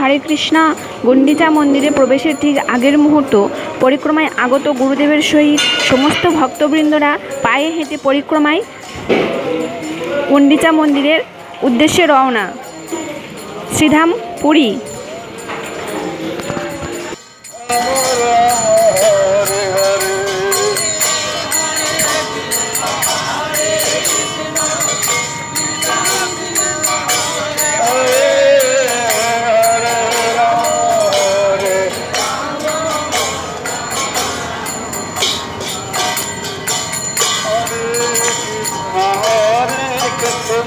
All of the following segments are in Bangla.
হরে কৃষ্ণা। গুন্ডিচা মন্দিরে প্রবেশের ঠিক আগের মুহূর্ত। পরিক্রমায় আগত গুরুদেবের সহিত সমস্ত ভক্তবৃন্দরা পায়ে হেঁটে পরিক্রমায় গুন্ডিচা মন্দিরের উদ্দেশ্যে রওনা। Sridham Puri.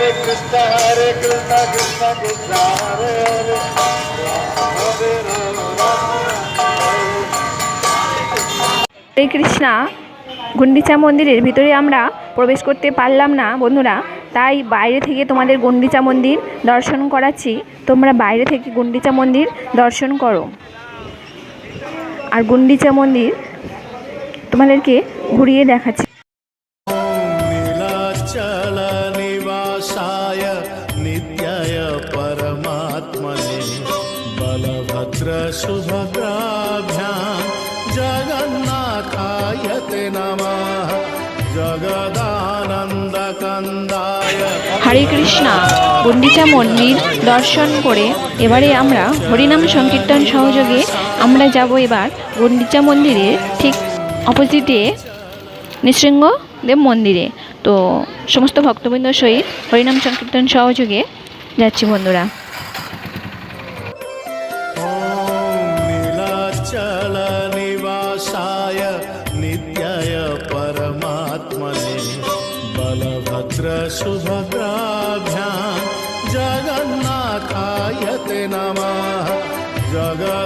Hare Krishna, Hare Krishna, Krishna Krishna, Hare Hare, হরে কৃষ্ণা গুন্ডিচা মন্দিরের ভিতরে আমরা প্রবেশ করতে পারলাম না বন্ধুরা। তাই বাইরে থেকে তোমাদের গুন্ডিচা মন্দির দর্শন করাচ্ছি। তোমরা বাইরে থেকে গুন্ডিচা মন্দির দর্শন করো। আর গুন্ডিচা মন্দির তোমাদেরকে ঘুরিয়ে দেখাচ্ছি। नित्याय परमात्मने बलभद्रसुभद्राभ्यां जगन्नाथाय ते नमः जगदानन्दकन्दाय হরে কৃষ্ণা গুন্ডিচা মন্দির দর্শন করে এবারে আমরা হরিনাম সংকীর্তন সহযোগে আমরা যাব এবার গুন্ডিচা মন্দিরের ঠিক অপোজিটে নৃসিংহদেব মন্দিরে তো সমস্ত ভক্তবৃন্দ সহিত হরিনাম সংকীর্তন সহযোগে যাচ্ছি বন্ধুরা। নিত্যায় পরমাত্মনে বলভদ্র সুভদ্রাভ্যাম জগন্নাথায় নমঃ জগৎ